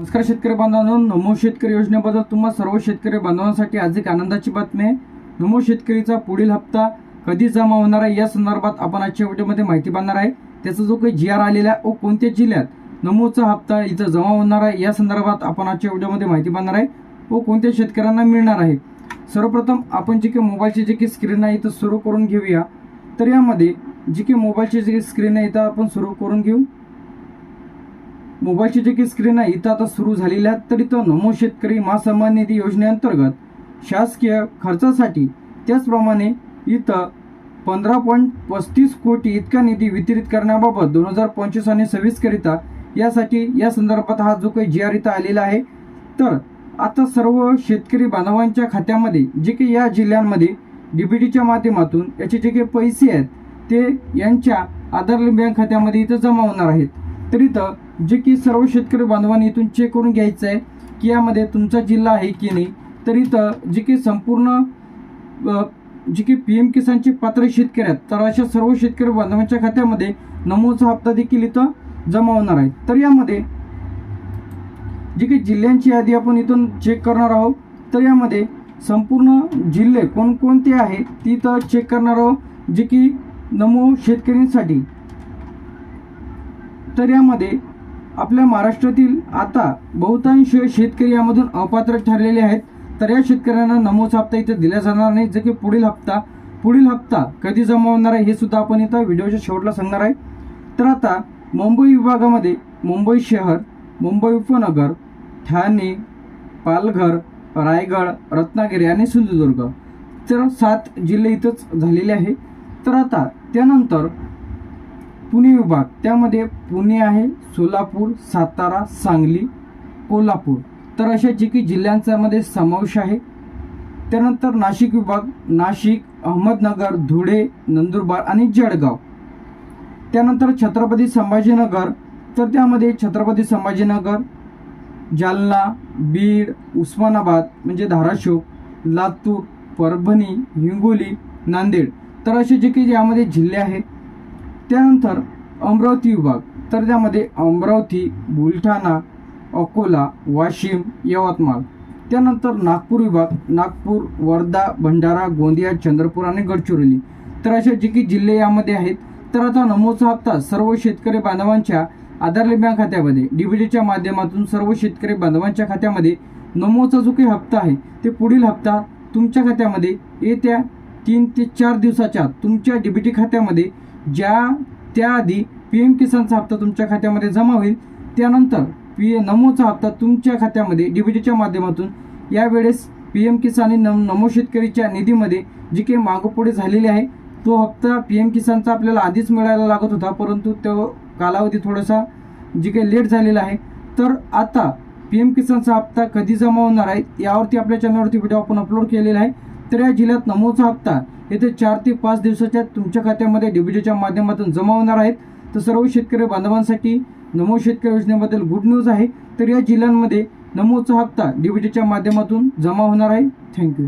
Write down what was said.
नमस्कार शेतकरी बांधवांनो नमो शेतकरी योजनेबद्दल तुम्हा सर्व शेतकरी बांधवांसाठी आज एक आनंदाची बातमी आहे. नमो शेतकरीचा पुढील हप्ता कधी जमा होणार आहे या संदर्भात आपण आजच्या व्हिडिओमध्ये माहिती पाहणार आहे. त्याचा जो काही जी आर आलेला आहे व कोणत्या जिल्ह्यात नमोचा हप्ता इथं जमा होणार आहे या संदर्भात आपण आजच्या व्हिडिओमध्ये माहिती पाहणार आहे. व कोणत्या शेतकऱ्यांना मिळणार आहे? सर्वप्रथम आपण जे काही मोबाईलची जे काही स्क्रीन आहे इथं सुरू करून घेऊया. तर यामध्ये जी काही मोबाईलची जी काही स्क्रीन आहे इथं आपण सुरू करून घेऊ. मोबाईलची जी काही स्क्रीन आहे इथं आता सुरू झालेली आहे. तर इथं नमो शेतकरी महासन्मान निधी योजनेअंतर्गत शासकीय खर्चासाठी त्याचप्रमाणे इथं पंधरा पॉईंट पस्तीस कोटी इतका निधी वितरित करण्याबाबत दोन हजार पंचवीस आणि सव्वीसकरिता यासाठी या संदर्भात हा जो काही जी आर इथं आलेला आहे. तर आता सर्व शेतकरी बांधवांच्या खात्यामध्ये जे काही या जिल्ह्यांमध्ये डी बी टीच्या माध्यमातून याचे जे काही पैसे आहेत ते यांच्या आधार बँक खात्यामध्ये इथं जमा होणार आहेत. तर इथं जे की सर्व शेतकरी बांधवांनी इथून चेक करून घ्यायचं आहे की यामध्ये तुमचा जिल्हा आहे की नाही. तर इथं जे की संपूर्ण जे की पी एम किसानचे पात्र शेतकरी आहेत तर अशा सर्व शेतकरी बांधवांच्या खात्यामध्ये नमोचा हप्ता देखील इथं जमा होणार आहे. तर यामध्ये जी काही जिल्ह्यांची यादी आपण इथून चेक करणार आहोत. तर यामध्ये संपूर्ण जिल्हे कोणकोणते आहे ती तर चेक करणार आहोत. जे की नमो शेतकऱ्यांसाठी. तर यामध्ये आपल्या महाराष्ट्रातील आता बहुतांश शेतकरी यामधून अपात्र ठरलेले आहेत. तर या शेतकऱ्यांना नमोचा हप्ता इथे दिला जाणार नाही. जे की पुढील हप्ता पुढील हप्ता कधी जमा होणार आहे हे सुद्धा आपण इथं व्हिडिओच्या शेवटला सांगणार आहे. तर आता मुंबई विभागामध्ये मुंबई शहर मुंबई उपनगर ठाणे पालघर रायगड रत्नागिरी आणि सिंधुदुर्ग. तर सात जिल्हे इथंच झालेले आहे. तर आता त्यानंतर पुणे विभाग. त्यामध्ये पुणे आहे सोलापूर सातारा सांगली कोल्हापूर. तर अशा जे की जिल्ह्यांच्यामध्ये समावेश आहे. त्यानंतर नाशिक विभाग नाशिक अहमदनगर धुळे नंदुरबार आणि जळगाव. त्यानंतर छत्रपती संभाजीनगर. तर त्यामध्ये छत्रपती संभाजीनगर जालना बीड उस्मानाबाद म्हणजे धाराशिव लातूर परभणी हिंगोली नांदेड. तर असे जे काही यामध्ये जिल्हे आहेत त्यानंतर अमरावती विभाग. तर त्यामध्ये अमरावती बुलढाणा अकोला वाशिम यवतमाळ. त्यानंतर नागपूर विभाग. नागपूर वर्धा भंडारा गोंदिया चंद्रपूर आणि गडचिरोली. तर अशा जे काही जिल्हे यामध्ये आहेत. तर आता नमोचा हप्ता सर्व शेतकरी बांधवांच्या आधारले बँक खात्यामध्ये डीबीटीच्या माध्यमातून सर्व शेतकरी बांधवांच्या खात्यामध्ये नमोचा जो काही हप्ता आहे ते पुढील हप्ता तुमच्या खात्यामध्ये येत्या तीन ते चार दिवसाच्या तुमच्या डीबीटी खात्यामध्ये ज्या त्याआधी पी एम किसानचा हप्ता तुमच्या खात्यामध्ये जमा होईल त्यानंतर पी ए नमोचा हप्ता तुमच्या खात्यामध्ये डीबीटीच्या माध्यमातून यावेळेस पी एम किसान आणि नम नमो शेतकरीच्या निधीमध्ये जी काही मागोपुढे झालेली आहे तो हप्ता पी एम किसानचा आपल्याला आधीच मिळायला लागत होता परंतु तो कालावधी थोडासा जी काही लेट झालेला आहे तर आता पी एम किसानचा हप्ता कधी जमा होणार आहे यावरती आपल्या चॅनलवरती व्हिडिओ आपण अपलोड केलेला आहे. तर या जिल्ह्यात नमोचा हप्ता येथे चार ते पाच दिवसाच्या तुमच्या खात्यामध्ये डीबीटीच्या माध्यमातून जमा होणार आहेत. तर सर्व शेतकरी बांधवांसाठी नमो शेतकरी योजनेबद्दल गुड न्यूज आहे. तर या जिल्ह्यांमध्ये नमोचा हप्ता डीबीटीच्या माध्यमातून जमा होणार आहे. थँक्यू